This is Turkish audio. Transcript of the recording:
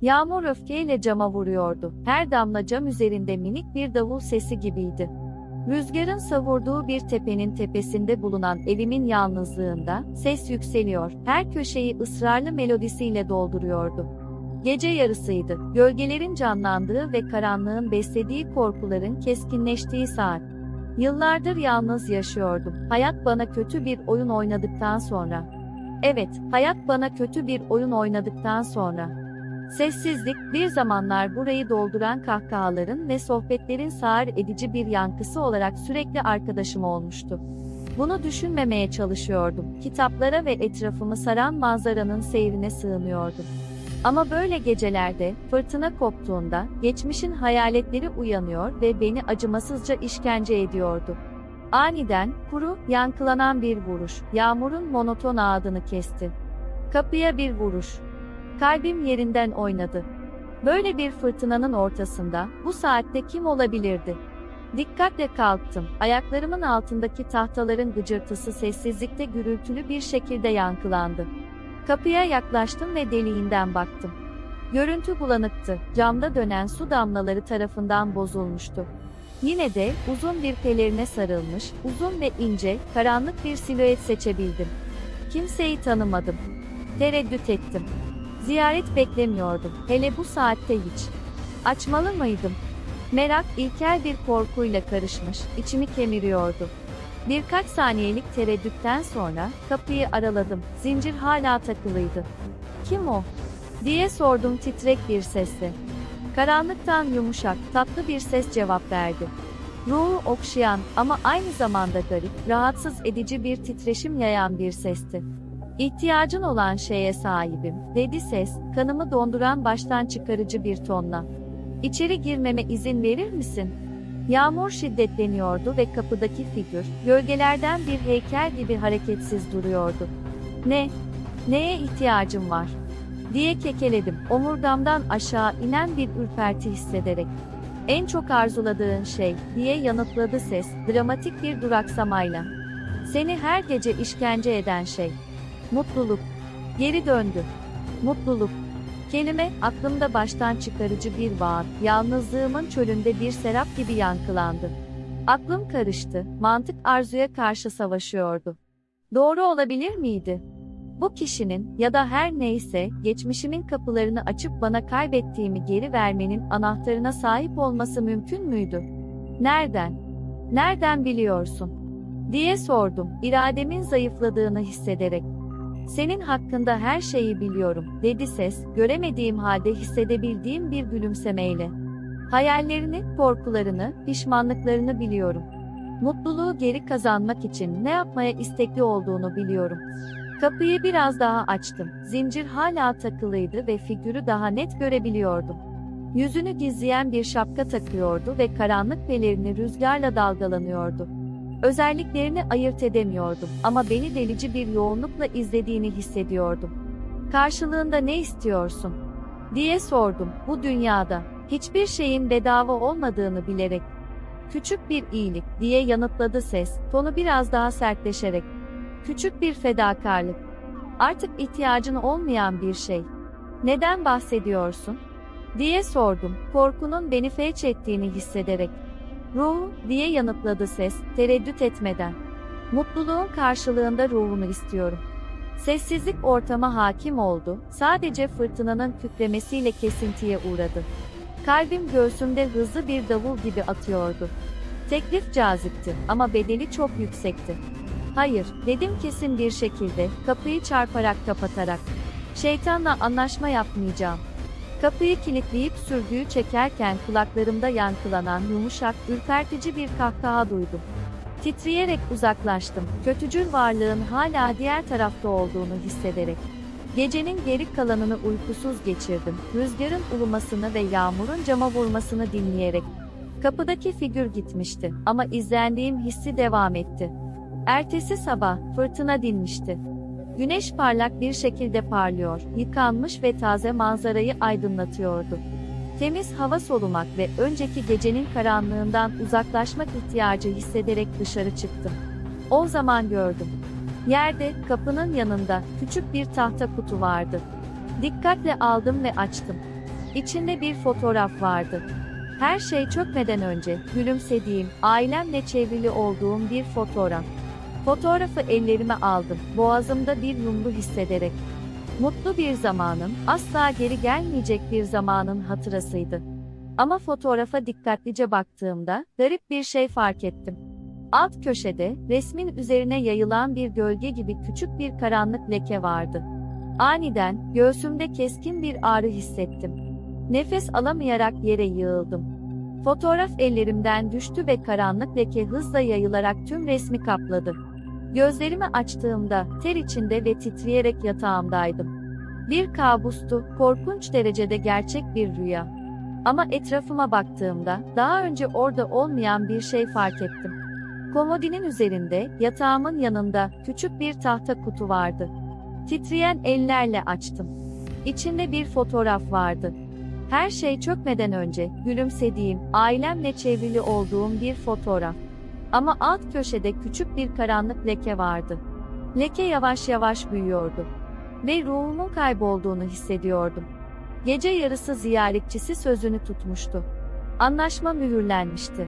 Yağmur öfkeyle cama vuruyordu. Her damla cam üzerinde minik bir davul sesi gibiydi. Rüzgarın savurduğu bir tepenin tepesinde bulunan evimin yalnızlığında ses yükseliyor. Her köşeyi ısrarlı melodisiyle dolduruyordu. Gece yarısıydı. Gölgelerin canlandığı ve karanlığın beslediği korkuların keskinleştiği saat. Yıllardır yalnız yaşıyordum. Hayat bana kötü bir oyun oynadıktan sonra. Evet, hayat bana kötü bir oyun oynadıktan sonra. Sessizlik, bir zamanlar burayı dolduran kahkahaların ve sohbetlerin sağır edici bir yankısı olarak sürekli arkadaşım olmuştu. Bunu düşünmemeye çalışıyordum. Kitaplara ve etrafımı saran manzaranın seyrine sığınıyordum. Ama böyle gecelerde, fırtına koptuğunda, geçmişin hayaletleri uyanıyor ve beni acımasızca işkence ediyordu. Aniden, kuru, yankılanan bir vuruş, yağmurun monoton ağıdını kesti. Kapıya bir vuruş. Kalbim yerinden oynadı. Böyle bir fırtınanın ortasında, bu saatte kim olabilirdi? Dikkatle kalktım. Ayaklarımın altındaki tahtaların gıcırtısı sessizlikte gürültülü bir şekilde yankılandı. Kapıya yaklaştım ve deliğinden baktım. Görüntü bulanıktı. Camda dönen su damlaları tarafından bozulmuştu. Yine de uzun bir pelerine sarılmış, uzun ve ince, karanlık bir silüet seçebildim. Kimseyi tanımadım. Tereddüt ettim. Ziyaret beklemiyordum, hele bu saatte hiç. Açmalı mıydım? Merak ilkel bir korkuyla karışmış, içimi kemiriyordu. Birkaç saniyelik tereddütten sonra kapıyı araladım. Zincir hala takılıydı. Kim o? diye sordum titrek bir sesle. Karanlıktan yumuşak, tatlı bir ses cevap verdi. Ruhu okşayan ama aynı zamanda garip, rahatsız edici bir titreşim yayan bir sesti. İhtiyacın olan şeye sahibim, dedi ses, kanımı donduran baştan çıkarıcı bir tonla. İçeri girmeme izin verir misin? Yağmur şiddetleniyordu ve kapıdaki figür, gölgelerden bir heykel gibi hareketsiz duruyordu. Ne? Neye ihtiyacım var? Diye kekeledim, omurgamdan aşağı inen bir ürperti hissederek. En çok arzuladığın şey, diye yanıtladı ses, dramatik bir duraksamayla. Seni her gece işkence eden şey. Mutluluk. Geri döndü. Mutluluk. Kelime, aklımda baştan çıkarıcı bir vaat, yalnızlığımın çölünde bir serap gibi yankılandı. Aklım karıştı, mantık arzuya karşı savaşıyordu. Doğru olabilir miydi? Bu kişinin ya da her neyse geçmişimin kapılarını açıp bana kaybettiğimi geri vermenin anahtarına sahip olması mümkün müydü? Nereden? Nereden biliyorsun? diye sordum, irademin zayıfladığını hissederek. Senin hakkında her şeyi biliyorum, dedi ses, göremediğim halde hissedebildiğim bir gülümsemeyle. Hayallerini, korkularını, pişmanlıklarını biliyorum. Mutluluğu geri kazanmak için ne yapmaya istekli olduğunu biliyorum. Kapıyı biraz daha açtım. Zincir hala takılıydı ve figürü daha net görebiliyordum. Yüzünü gizleyen bir şapka takıyordu ve karanlık pelerini rüzgarla dalgalanıyordu. Özelliklerini ayırt edemiyordum ama beni delici bir yoğunlukla izlediğini hissediyordum. Karşılığında ne istiyorsun? diye sordum bu dünyada. Hiçbir şeyin bedava olmadığını bilerek. Küçük bir iyilik diye yanıtladı ses, tonu biraz daha sertleşerek. Küçük bir fedakarlık. Artık ihtiyacın olmayan bir şey. Neden bahsediyorsun? diye sordum, korkunun beni felç ettiğini hissederek. Ruhu, diye yanıtladı ses, tereddüt etmeden. Mutluluğun karşılığında ruhunu istiyorum. Sessizlik ortama hakim oldu, sadece fırtınanın kükremesiyle kesintiye uğradı. Kalbim göğsümde hızlı bir davul gibi atıyordu. Teklif cazipti ama bedeli çok yüksekti. Hayır, dedim kesin bir şekilde, kapıyı çarparak kapatarak. Şeytanla anlaşma yapmayacağım. Kapıyı kilitleyip sürgüyü çekerken kulaklarımda yankılanan yumuşak, ürpertici bir kahkaha duydum. Titreyerek uzaklaştım, kötücül varlığın hala diğer tarafta olduğunu hissederek. Gecenin geri kalanını uykusuz geçirdim, rüzgarın ulumasını ve yağmurun cama vurmasını dinleyerek. Kapıdaki figür gitmişti ama izlendiğim hissi devam etti. Ertesi sabah fırtına dinmişti. Güneş parlak bir şekilde parlıyor, yıkanmış ve taze manzarayı aydınlatıyordu. Temiz hava solumak ve önceki gecenin karanlığından uzaklaşmak ihtiyacı hissederek dışarı çıktım. O zaman gördüm. Yerde, kapının yanında, küçük bir tahta kutu vardı. Dikkatle aldım ve açtım. İçinde bir fotoğraf vardı. Her şey çökmeden önce, gülümsediğim, ailemle çevrili olduğum bir fotoğraf. Fotoğrafı ellerime aldım, boğazımda bir yumru hissederek. Mutlu bir zamanın, asla geri gelmeyecek bir zamanın hatırasıydı. Ama fotoğrafa dikkatlice baktığımda, garip bir şey fark ettim. Alt köşede, resmin üzerine yayılan bir gölge gibi küçük bir karanlık leke vardı. Aniden, göğsümde keskin bir ağrı hissettim. Nefes alamayarak yere yığıldım. Fotoğraf ellerimden düştü ve karanlık leke hızla yayılarak tüm resmi kapladı. Gözlerimi açtığımda, ter içinde ve titreyerek yatağımdaydım. Bir kabustu, korkunç derecede gerçek bir rüya. Ama etrafıma baktığımda, daha önce orada olmayan bir şey fark ettim. Komodinin üzerinde, yatağımın yanında, küçük bir tahta kutu vardı. Titreyen ellerle açtım. İçinde bir fotoğraf vardı. Her şey çökmeden önce, gülümsediğim, ailemle çevrili olduğum bir fotoğraf. Ama alt köşede küçük bir karanlık leke vardı. Leke yavaş yavaş büyüyordu. Ve ruhumun kaybolduğunu hissediyordum. Gece yarısı ziyaretçisi sözünü tutmuştu. Anlaşma mühürlenmişti.